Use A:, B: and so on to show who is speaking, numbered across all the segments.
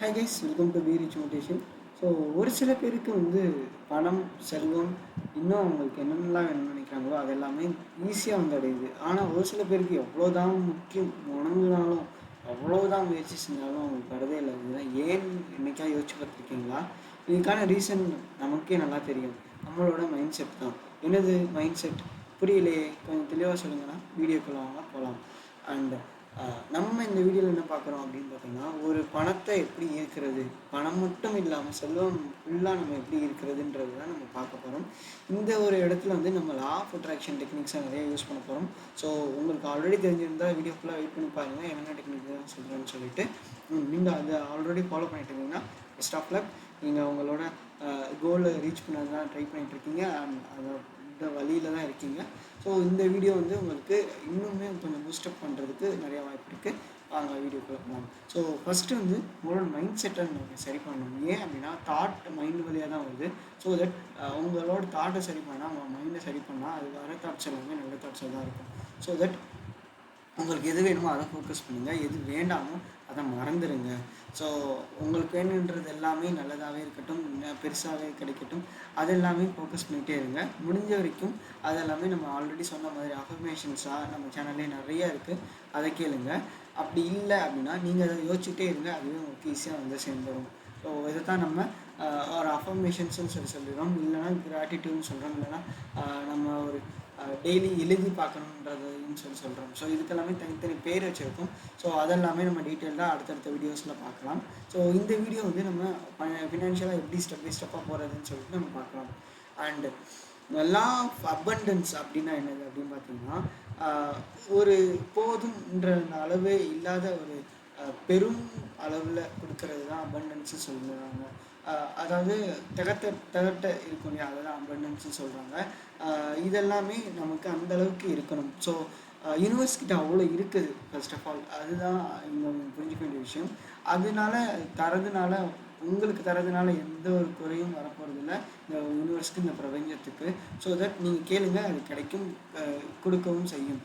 A: High guys welcome to பீரிச் motivation so ஒரு சில பேருக்கு வந்து பணம் செல்வம் இன்னும் அவங்களுக்கு என்னென்னலாம் வேணும்னு நினைக்கிறாங்களோ அது எல்லாமே ஈஸியாக வந்து அடையுது ஆனால் ஒரு சில பேருக்கு எவ்வளோதான் முக்கியம் உணங்குனாலும் எவ்வளோதான் முயற்சி செஞ்சாலும் அவங்களுக்கு வரதே இல்லை. இதெல்லாம் ஏன் என்னைக்கா யோசிச்சு பார்த்துருக்கீங்களா? இதுக்கான ரீசன் நமக்கே நல்லா தெரியும். நம்மளோட மைண்ட் செட் தான். என்னது மைண்ட் செட் புரியலையே. கொஞ்சம் தெளிவாக சொல்லுங்கன்னா வீடியோக்குள்ள வாங்க போகலாம் அண்ட் நம்ம இந்த வீடியோவில் என்ன பார்க்குறோம் அப்படின்னு பார்த்தீங்கன்னா ஒரு பணத்தை எப்படி ஈர்க்கிறது பணம் மட்டும் இல்லாமல் செல்வம் ஃபுல்லாக நம்ம எப்படி இருக்கிறதுன்றது தான் நம்ம பார்க்க போகிறோம் இந்த ஒரு இடத்துல வந்து நம்ம லா ஆஃப் அட்ராக்ஷன் டெக்னிக்ஸை நிறைய யூஸ் பண்ண போகிறோம் ஸோ உங்களுக்கு ஆல்ரெடி தெரிஞ்சிருந்தால் வீடியோ ஃபுல்லாக வெயிட் பண்ணி பாருங்கள் என்னென்ன டெக்னிக் தான் சொல்கிறேன்னு சொல்லிட்டு நீங்கள் அதை ஆல்ரெடி ஃபாலோ பண்ணிட்டு இருந்தீங்கன்னா பெஸ்ட் ஆஃப் லக் நீங்கள் உங்களோட கோலை ரீச் பண்ணதான் ட்ரை பண்ணிகிட்ருக்கீங்க இருக்கீங்க. அதை வழியில் தான் இருக்கீங்க. ஸோ இந்த வீடியோ வந்து உங்களுக்கு இன்னுமே கொஞ்சம் பூஸ்டப் பண்ணுறதுக்கு நிறைய வாய்ப்பு இருக்குது வாங்க வீடியோக்குள்ளே போகணும் ஸோ ஃபஸ்ட்டு வந்து உங்களோட மைண்ட் செட்டை நீங்கள் சரி பண்ணணும். ஏன் அப்படின்னா தாட் மைண்ட் வழியாக தான் வருது. ஸோ தட் உங்களோட தாட்டை சரி பண்ணால் உங்கள் மைண்டை சரி பண்ணால் அது வர தாட்ஸ் எல்லாமே நல்ல தாட்ஸாக தான் இருக்கும். ஸோ தட் உங்களுக்கு எது வேணுமோ அதை ஃபோக்கஸ் பண்ணுங்கள் எது வேண்டாமோ அதை மறந்துடுங்க ஸோ உங்களுக்கு வேணுன்றது எல்லாமே நல்லதாகவே இருக்கட்டும் பெருசாகவே கிடைக்கட்டும் அது எல்லாமே ஃபோக்கஸ் பண்ணிகிட்டே இருங்க. முடிஞ்ச வரைக்கும் அது எல்லாமே நம்ம ஆல்ரெடி சொன்ன மாதிரி அஃபர்மேஷன்ஸாக நம்ம சேனல்லே நிறைய இருக்குது அதை கேளுங்க. அப்படி இல்லை அப்படின்னா நீங்கள் அதை யோசிச்சுட்டே இருங்க. அதுவே உங்களுக்கு ஈஸியாக வந்து சேர்ந்துடும் ஸோ இதை தான் நம்ம ஒரு அஃபர்மேஷன்ஸ்னு சொல்லி சொல்லிடுறோம். இல்லைன்னா கிராட்டிடியூட்னு சொல்கிறோம் இல்லைன்னா நம்ம ஒரு டெய்லி எழுதி பார்க்கணுன்றதுன்னு சொல்லி சொல்கிறோம் ஸோ இதுக்கெல்லாமே தனித்தனி பேர் வச்சுருக்கோம். ஸோ அதெல்லாமே நம்ம டீட்டெயிலாக அடுத்தடுத்த வீடியோஸில் பார்க்கலாம். ஸோ இந்த வீடியோ வந்து நம்ம ஃபினான்ஷியலாக எப்படி ஸ்டெப் பை ஸ்டெப்பாக போகிறதுன்னு சொல்லிட்டு நம்ம பார்க்கலாம். அண்டு லா ஆஃப் அப்படின்னா என்னது அப்படின்னு பார்த்தீங்கன்னா ஒரு போதும்ன்ற அளவே இல்லாத ஒரு பெரும் அளவில் கொடுக்கறது தான் அபண்டன்ஸு சொல்லுவாங்க. அதாவது திகட்ட திகட்ட இருக்கும் இல்லையா? அதெல்லாம் சொல்கிறாங்க இதெல்லாமே நமக்கு அந்த அளவுக்கு இருக்கணும். ஸோ யூனிவர்ஸ் கிட்ட அவ்வளோ இருக்குது ஃபர்ஸ்ட் ஆஃப் ஆல் அதுதான் இங்கே புரிஞ்சுக்க வேண்டிய விஷயம். அதனால தரதுனால உங்களுக்கு தரதுனால எந்த ஒரு குறையும் வரப்போகிறதில்ல இந்த யூனிவர்ஸ்க்கு இந்த பிரபஞ்சத்துக்கு. ஸோ தட் நீங்கள் கேளுங்க அது கிடைக்கும் கொடுக்கவும் செய்யும்.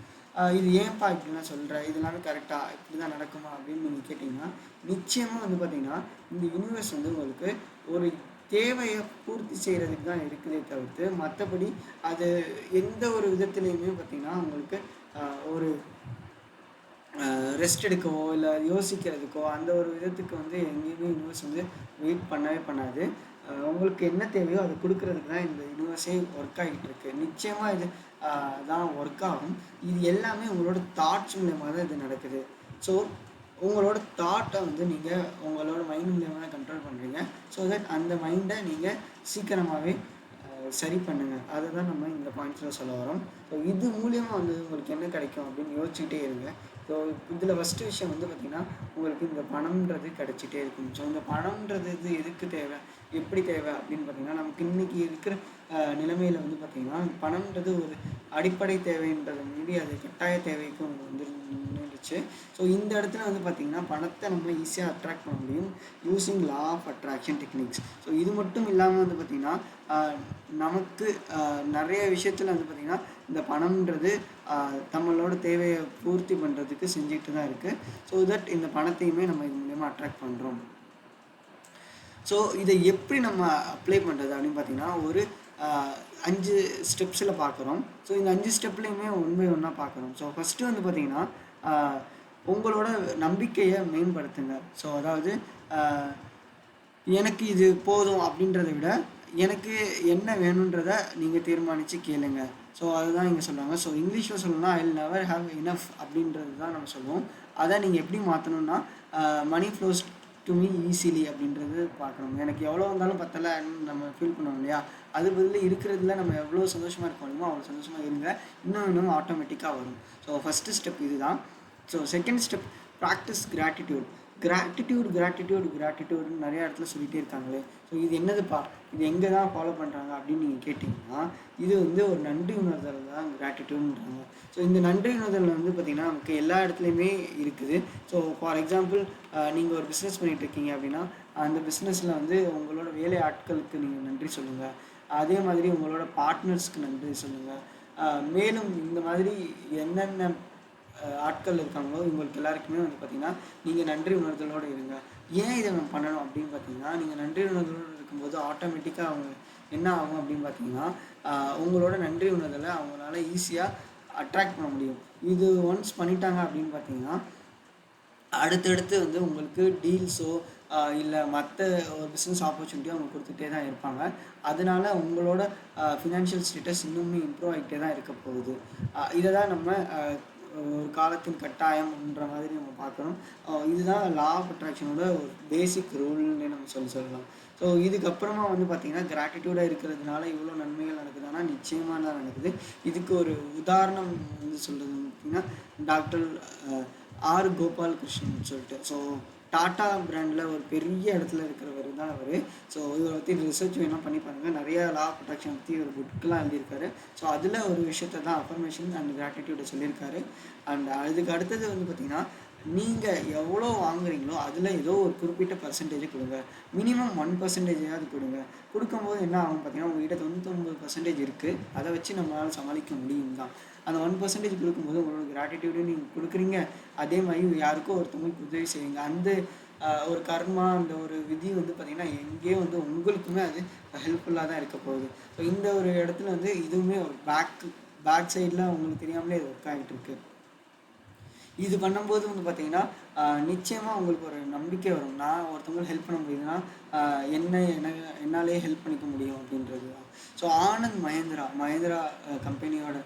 A: இது ஏன்ப்பா இப்படிலாம் சொல்கிற இதெல்லாமே கரெக்டாக இப்படி தான் நடக்குமா? அப்படின்னு நீங்கள் கேட்டிங்கன்னா நிச்சயமாக வந்து பார்த்திங்கன்னா இந்த யூனிவர்ஸ் வந்து உங்களுக்கு ஒரு தேவையை பூர்த்தி செய்கிறதுக்கு தான் இருக்குதே தவிர்த்து மற்றபடி அது எந்த ஒரு விதத்துலேயுமே பார்த்தீங்கன்னா உங்களுக்கு ஒரு ரெஸ்ட் எடுக்கவோ இல்லை யோசிக்கிறதுக்கோ அந்த ஒரு விதத்துக்கு வந்து எங்கேயுமே யூனிவர்ஸ் வந்து வெயிட் பண்ணவே பண்ணாது. உங்களுக்கு என்ன தேவையோ அதை கொடுக்கறதுக்கு தான் இந்த யூனிவர்ஸே ஒர்க் ஆகிட்டு இருக்கு. நிச்சயமாக இது தான் ஒர்க் ஆகும். இது எல்லாமே உங்களோட தாட்ஸ் மூலயமா தான் இது நடக்குது. ஸோ உங்களோட தாட்டை வந்து நீங்கள் உங்களோட மைண்ட் மூலியமாக கண்ட்ரோல் பண்ணுறீங்க ஸோ தட் அந்த மைண்டை நீங்கள் சீக்கிரமாகவே சரி பண்ணுங்கள் அதை தான் நம்ம இந்த பாயிண்ட்ஸில் சொல்ல வரோம். ஸோ இது மூலியமாக வந்து உங்களுக்கு என்ன கிடைக்கும் அப்படின்னு யோசிச்சுட்டே இருங்க. ஸோ இதில் ஃபஸ்ட்டு விஷயம் வந்து பார்த்திங்கன்னா உங்களுக்கு இந்த பணம்ன்றது கிடச்சிட்டே இருக்கும். ஸோ இந்த பணம்ன்றது இது எதுக்கு தேவை? எப்படி தேவை அப்படின்னு பார்த்தீங்கன்னா நமக்கு இன்றைக்கி இருக்கிற நிலைமையில் வந்து பார்த்திங்கன்னா பணம்ன்றது ஒரு அடிப்படை தேவைன்றது மீறி அது கட்டாய தேவைக்கும் வந்து நின்றுச்சு ஸோ இந்த இடத்துல வந்து பார்த்திங்கன்னா பணத்தை நம்ம ஈஸியாக அட்ராக்ட் பண்ண முடியும். Using law of attraction techniques so இது மட்டும் இல்லாமல் வந்து பார்த்திங்கன்னா நமக்கு நிறைய விஷயத்தில் வந்து பார்த்திங்கன்னா இந்த பணம்ன்றது ஆஹ், நம்மளோட தேவையை பூர்த்தி பண்ணுறதுக்கு செஞ்சுக்கிட்டு தான் இருக்குது ஸோ தட் இந்த பணத்தையுமே நம்ம இது மூலயமா அட்ராக்ட் பண்ணுறோம் ஸோ இதை எப்படி நம்ம அப்ளை பண்ணுறது அப்படின்னு பார்த்தீங்கன்னா ஒரு அஞ்சு ஸ்டெப்ஸில் பார்க்குறோம் ஸோ இந்த அஞ்சு ஸ்டெப்லேயுமே ஒன் பை ஒன்னாக பார்க்குறோம் ஸோ ஃபஸ்ட்டு வந்து பார்த்திங்கன்னா உங்களோட நம்பிக்கையை மேம்படுத்துங்க. ஸோ அதாவது எனக்கு இது போதும் அப்படின்றத விட எனக்கு என்ன வேணுன்றத நீங்கள் தீர்மானித்து கேளுங்க. ஸோ அதுதான் இங்கே சொல்லுவாங்க ஸோ இங்கிலீஷில் சொல்லணும்னா ஐ நெவர் ஹாவ் இனஃப் அப்படின்றது தான் நம்ம சொல்லுவோம். அதை நீங்கள் எப்படி மாற்றணும்னா money flows to me easily அப்படின்றது பார்க்கணும். எனக்கு எவ்வளோ வந்தாலும் பத்தலைன்னு நம்ம ஃபீல் பண்ணுவோம் இல்லையா? அது பதில் இருக்கிறதுல நம்ம எவ்வளோ சந்தோஷமாக இருக்கணுமோ அவ்வளோ சந்தோஷமாக இருங்க. இன்னும் இன்னும் ஆட்டோமேட்டிக்காக வரும். ஸோ ஃபஸ்ட்டு ஸ்டெப் இதுதான். So second step practice gratitude gratitude gratitude கிராட்டிடியூட்னு நிறைய இடத்துல சொல்லிகிட்டே இருக்காங்களே. ஸோ இது என்னதுப்பா? இது எங்கே தான் ஃபாலோ பண்ணுறாங்க அப்படின்னு நீங்கள் கேட்டிங்கன்னா இது வந்து ஒரு நன்றி உணர்தல் தான் கிராட்டிடியூட்ன்றாங்க ஸோ இந்த நன்றி உணர்தல் வந்து பார்த்திங்கன்னா நமக்கு எல்லா இடத்துலையுமே இருக்குது. ஸோ ஃபார் எக்ஸாம்பிள் நீங்கள் ஒரு பிஸ்னஸ் பண்ணிகிட்டு இருக்கீங்க அப்படின்னா அந்த பிஸ்னஸில் வந்து உங்களோட வேலை ஆட்களுக்கு நீங்கள் நன்றி சொல்லுங்கள் அதே மாதிரி உங்களோட பார்ட்னர்ஸ்க்கு நன்றி சொல்லுங்கள் மேலும் இந்த மாதிரி என்னென்ன ஆட்கள் இருக்காங்களோ இவங்களுக்கு எல்லாருக்குமே வந்து பார்த்தீங்கன்னா நீங்கள் நன்றி உணர்தலோடு இருங்க. ஏன் இதை நம்ம பண்ணணும் அப்படின்னு பார்த்தீங்கன்னா நீங்கள் நன்றி உணர்தலோடு இருக்கும்போது ஆட்டோமேட்டிக்காக அவங்க என்ன ஆகும் அப்படின்னு பார்த்தீங்கன்னா உங்களோட நன்றி உணர்தலை அவங்களால ஈஸியாக அட்ராக்ட் பண்ண முடியும். இது ஒன்ஸ் பண்ணிட்டாங்க அப்படின்னு பார்த்தீங்கன்னா அடுத்தடுத்து வந்து உங்களுக்கு டீல்ஸோ இல்லை மற்ற ஒரு பிஸ்னஸ் ஆப்பர்ச்சுனிட்டியோ அவங்க கொடுத்துட்டே தான் இருப்பாங்க. அதனால உங்களோட ஃபினான்ஷியல் ஸ்டேட்டஸ் இன்னுமே இம்ப்ரூவ் ஆகிட்டே தான் இருக்க போகுது. இதை தான் நம்ம ஒரு காலத்தின் கட்டாயம்ன்ற மாதிரி நம்ம பார்க்கணும். இதுதான் லா ஆஃப் அட்ராக்ஷனோட ஒரு பேசிக் ரூல்னு நம்ம சொல்லி சொல்லலாம். ஸோ இதுக்கப்புறமா வந்து பார்த்தீங்கன்னா கிராட்டிடியூடாக இருக்கிறதுனால இவ்வளோ நன்மைகள் நடக்குதுன்னா நிச்சயமாக தான் நடக்குது. இதுக்கு ஒரு உதாரணம் வந்து சொல்கிறது பார்த்தீங்கன்னா டாக்டர் ஆர் கோபால் கிருஷ்ணன் சொல்லிட்டு. ஸோ டாடா பிராண்டில் ஒரு பெரிய இடத்துல இருக்கிறவர் தான் அவர். ஸோ இதை பற்றி ரிசர்ச் வேணால் பண்ணி பாருங்கள் நிறைய லா ப்ரொடக்ஷன் பற்றி ஒரு புக்கெலாம் எழுதியிருக்காரு. ஸோ அதில் ஒரு விஷயத்தை தான் அஃபர்மேஷன் அண்ட் கிராட்டிடியூடை சொல்லியிருக்காரு. அண்ட் அதுக்கு அடுத்தது வந்து பார்த்திங்கன்னா நீங்கள் எவ்வளோ வாங்குறீங்களோ அதில் ஏதோ ஒரு குறிப்பிட்ட பர்சன்டேஜ் கொடுங்க. மினிமம் ஒன் பர்சன்டேஜாவது கொடுங்க. கொடுக்கும்போது என்ன ஆகும் பார்த்தீங்கன்னா உங்ககிட்ட தொண்ணூத்தொம்பது பர்சன்டேஜ் இருக்குது அதை வச்சு நம்மளால் சமாளிக்க முடியும் தான். அந்த ஒன் பர்சன்டேஜ் கொடுக்கும்போது உங்களோட கிராட்டிடியூடு நீங்கள் கொடுக்குறீங்க. அதே மாதிரி யாருக்கோ ஒருத்தவங்களுக்கு உதவி செய்வீங்க அந்த ஒரு கர்மா அந்த ஒரு விதி வந்து பார்த்திங்கன்னா எங்கேயோ வந்து உங்களுக்குமே அது ஹெல்ப்ஃபுல்லாக தான் இருக்க போகுது. ஸோ இந்த ஒரு இடத்துல வந்து இதுவுமே ஒரு பேக் பேக் சைடில் உங்களுக்கு தெரியாமலே இது ஒர்க் ஆகிட்டு இருக்குது இது பண்ணும்போது வந்து பார்த்தீங்கன்னா நிச்சயமாக உங்களுக்கு ஒரு நம்பிக்கை வரும். நான் ஒருத்தவங்களுக்கு ஹெல்ப் பண்ண முடியுதுன்னா ஆஹ் என்ன என்ன என்னாலே ஹெல்ப் பண்ணிக்க முடியும் அப்படின்றது தான். ஸோ ஆனந்த் மஹேந்திரா மஹேந்திரா கம்பெனியோட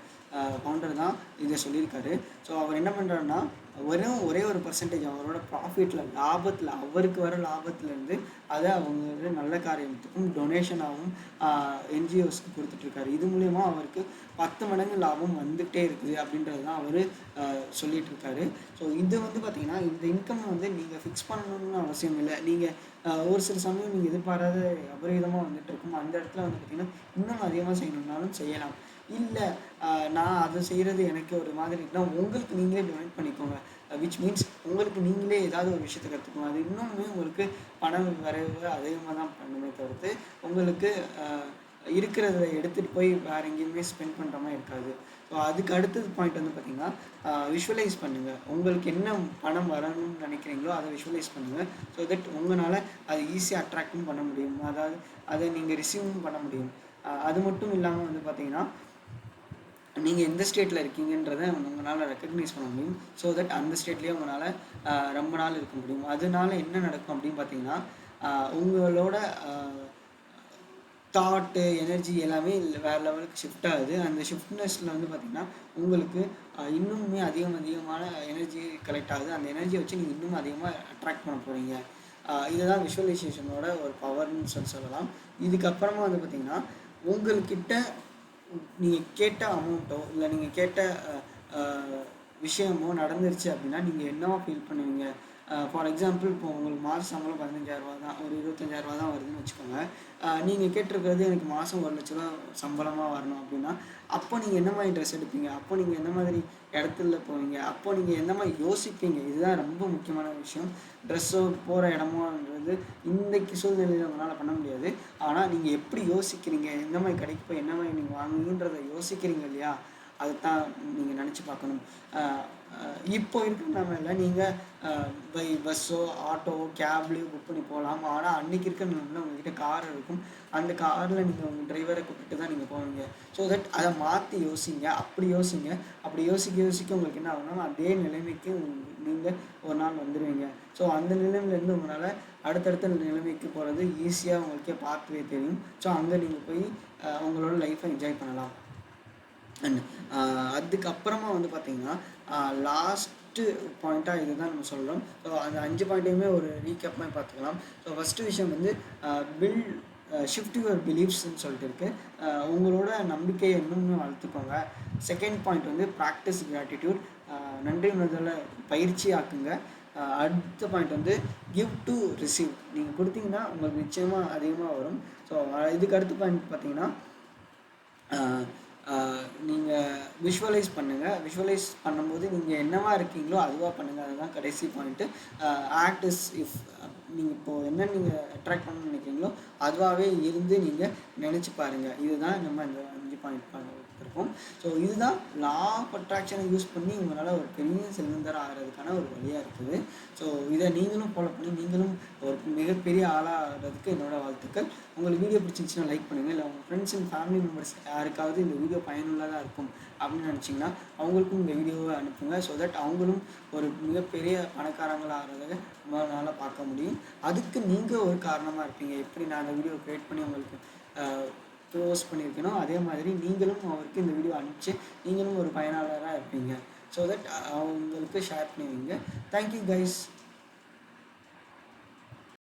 A: ஃபவுண்டர் தான் இதை சொல்லியிருக்காரு. ஸோ அவர் என்ன பண்ணுறாருன்னா வெறும் ஒரே ஒரு பர்சன்டேஜ் அவரோட ப்ராஃபிட்டில் லாபத்தில் அவருக்கு வர லாபத்துலேருந்து அதை அவங்க நல்ல காரியத்துக்கும் டொனேஷனாகவும் என்ஜிஓஸ்க்கு கொடுத்துட்ருக்காரு. இது மூலயமா அவருக்கு பத்து மடங்கு லாபம் வந்துகிட்டே இருக்குது அப்படின்றது தான் அவர் சொல்லிட்டு இருக்காரு ஸோ இது வந்து பார்த்திங்கன்னா இந்த இன்கம் வந்து நீங்கள் ஃபிக்ஸ் பண்ணணும்னு அவசியம் இல்லை. நீங்கள் ஒரு சில சமயம் நீங்கள் எதிர்பாராத அபரிவிதமாக வந்துட்டு இருக்கும் அந்த இடத்துல வந்து பார்த்தீங்கன்னா இன்னும் அதிகமாக செய்யணும்னாலும் செய்யலாம். இல்லை நான் அதை செய்கிறது எனக்கு ஒரு மாதிரி இருக்குன்னா உங்களுக்கு நீங்களே டொனேட் பண்ணிக்கோங்க. விச் மீன்ஸ் உங்களுக்கு நீங்களே ஏதாவது ஒரு விஷயத்தை கற்றுக்கணும் அது இன்னுமே உங்களுக்கு பணம் வரவு அதிகமாக தான் பண்ணுமே தவிர்த்து உங்களுக்கு இருக்கிறத எடுத்துகிட்டு போய் வேறு எங்கேயுமே ஸ்பெண்ட் பண்ணுற மாதிரி இருக்காது. ஸோ அதுக்கு அடுத்தது பாயிண்ட் வந்து பார்த்திங்கன்னா விஷுவலைஸ் பண்ணுங்கள் உங்களுக்கு என்ன பணம் வரணும்னு நினைக்கிறீங்களோ அதை விஷுவலைஸ் பண்ணுங்கள் ஸோ தட் உங்களால் அது ஈஸியாக அட்ராக்டும் பண்ண முடியும். அதாவது அதை நீங்கள் ரிசீவும் பண்ண முடியும். அது மட்டும் இல்லாமல் வந்து பார்த்திங்கன்னா நீங்கள் எந்த ஸ்டேட்டில் இருக்கீங்கன்றதை உங்களால் ரெக்கக்னைஸ் பண்ண முடியும். ஸோ தட் அந்த ஸ்டேட்லேயே உங்களால் ரொம்ப நாள் இருக்க முடியும். அதனால என்ன நடக்கும் அப்படின்னு பார்த்தீங்கன்னா உங்களோட தாட்டு எனர்ஜி எல்லாமே வேறு லெவலுக்கு ஷிஃப்ட் ஆகுது. அந்த ஷிஃப்ட்னஸில் வந்து பார்த்திங்கன்னா உங்களுக்கு இன்னுமே அதிகம் அதிகமான எனர்ஜி கலெக்ட் ஆகுது. அந்த எனர்ஜியை வச்சு நீங்கள் இன்னும் அதிகமாக அட்ராக்ட் பண்ண போகிறீங்க இதுதான் விஷுவலைசேஷனோட ஒரு பவர்னு சொல்லி சொல்லலாம். இதுக்கப்புறமா வந்து பார்த்திங்கன்னா உங்கள்கிட்ட நீங்கள் கேட்ட அமௌண்ட்டோ இல்லை நீங்கள் கேட்ட விஷயமோ நடந்துருச்சு அப்படின்னா நீங்கள் என்னவா ஃபீல் பண்ணுவீங்க? ஃபார் எக்ஸாம்பிள் இப்போ உங்களுக்கு மாத சம்பளம் பதினஞ்சாயிரரூபா தான் ஒரு இருபத்தஞ்சாயிரரூபா தான் வருதுன்னு வச்சுக்கோங்க. நீங்கள் கேட்டிருக்கிறது எனக்கு மாதம் ஒரு லட்ச ரூபா சம்பளமாக வரணும் அப்படின்னா அப்போ நீங்கள் என்ன மாதிரி ட்ரெஸ் எடுப்பீங்க? அப்போ நீங்கள் எந்த மாதிரி இடத்துல போவீங்க? அப்போ நீங்கள் எந்த மாதிரி யோசிப்பீங்க? இதுதான் ரொம்ப முக்கியமான விஷயம். ட்ரெஸ்ஸோ போகிற இடமோன்றது இன்றைக்கு சூழ்நிலையில் உங்களால் பண்ண முடியாது. ஆனால் நீங்கள் எப்படி யோசிக்கிறீங்க? எந்த மாதிரி கடைக்கு போய் என்ன மாதிரி நீங்கள் வாங்குங்கன்றதை யோசிக்கிறீங்க இல்லையா? அதுதான் நீங்கள் நினச்சி பார்க்கணும். இப்போ இருக்கிற நிலமையில நீங்கள் பை பஸ்ஸோ ஆட்டோவோ கேப்லேயோ புக் பண்ணி போகலாம். ஆனால் அன்றைக்கி இருக்கிற நிலமையில உங்ககிட்ட கார் இருக்கும். அந்த காரில் நீங்கள் உங்கள் டிரைவரை கூப்பிட்டு தான் நீங்கள் போவீங்க. ஸோ தட் அதை மாற்றி யோசிங்க. அப்படி யோசிங்க. அப்படி யோசிக்க யோசிக்க உங்களுக்கு என்ன ஆகும்னா அதே நிலைமைக்கு நீங்கள் ஒரு நாள் வந்துடுவீங்க ஸோ அந்த நிலைமையிலேருந்து உங்களால் அடுத்தடுத்த நிலைமைக்கு போகிறது ஈஸியாக உங்களுக்கே பார்க்கவே தெரியும். ஸோ அங்கே நீங்கள் போய் உங்களோட லைஃப்பை என்ஜாய் பண்ணலாம். அண்ட் uh, அதுக்கப்புறமா வந்து பார்த்தீங்கன்னா லாஸ்ட்டு uh, பாயிண்ட்டாக இதுதான் நம்ம சொல்கிறோம் ஸோ அந்த அஞ்சு பாயிண்ட்டையுமே ஒரு ரீகேப் மாதிரி பார்த்துக்கலாம். ஸோ ஃபஸ்ட்டு விஷயம் வந்து பில் ஷிஃப்ட் யுவர் பிலீஃப்ஸ்ன்னு சொல்லிட்டு இருக்கு. Uh, உங்களோட நம்பிக்கையை இன்னும் வளர்த்துக்கோங்க. செகண்ட் பாயிண்ட் வந்து ப்ராக்டிஸ் கிராட்டிடியூட் நன்றி உணர்தலை பயிற்சி ஆக்குங்க. அடுத்த பாயிண்ட் வந்து கிவ் டு ரிசீவ் நீங்கள் கொடுத்தீங்கன்னா உங்களுக்கு நிச்சயமாக அதிகமாக வரும். ஸோ இதுக்கு அடுத்த பாயிண்ட் பார்த்தீங்கன்னா நீங்கள் விஷுவலைஸ் பண்ணுங்கள் விஷுவலைஸ் பண்ணும்போது நீங்கள் என்னவா இருக்கீங்களோ அதுவாக பண்ணுங்கள் அதுதான் கடைசி பாயிண்ட்டு ஆக்ட் இஸ் இஃப் நீங்கள் இப்போது என்ன நீங்கள் அட்ராக்ட் பண்ணணும்னு நினைக்கிறீங்களோ அதுவாகவே இருந்து நீங்கள் நினச்சி பாருங்கள் இதுதான் நம்ம இந்த அஞ்சு பாயிண்ட் பாருங்கள் இருக்கும். ஸோ இதுதான் லா ஆஃப் அட்ராக்ஷனை யூஸ் பண்ணி உங்களால் ஒரு பெரிய செல்வந்தர் ஆகிறதுக்கான ஒரு வழியாக இருக்குது. ஸோ இதை நீங்களும் ஃபாலோ பண்ணி நீங்களும் ஒரு மிகப்பெரிய ஆளாக ஆகிறதுக்கு என்னோட வாழ்த்துக்கள். உங்களுக்கு வீடியோ பிடிச்சிருந்துச்சுன்னா லைக் பண்ணுங்கள் இல்லை உங்கள் ஃப்ரெண்ட்ஸ் அண்ட் ஃபேமிலி மெம்பர்ஸ் யாருக்காவது இந்த வீடியோ பயனுள்ளதாக இருக்கும் அப்படின்னு நினச்சிங்கன்னா அவங்களுக்கும் இந்த வீடியோவை அனுப்புங்க. ஸோ தட் அவங்களும் ஒரு மிகப்பெரிய பணக்காரங்களாக நம்மளால் பார்க்க முடியும். அதுக்கு நீங்கள் ஒரு காரணமாக இருப்பீங்க. எப்படி நான் அந்த வீடியோ க்ரியேட் பண்ணி உங்களுக்கு க்ளோஸ் பண்ணியிருக்கேனோ அதே மாதிரி நீங்களும் அவருக்கு இந்த வீடியோ அனுப்பிச்சு நீங்களும் ஒரு பயனாளராக இருப்பீங்க. ஸோ தட் அவங்களுக்கு ஷேர் பண்ணுவீங்க தேங்க்யூ கைஸ்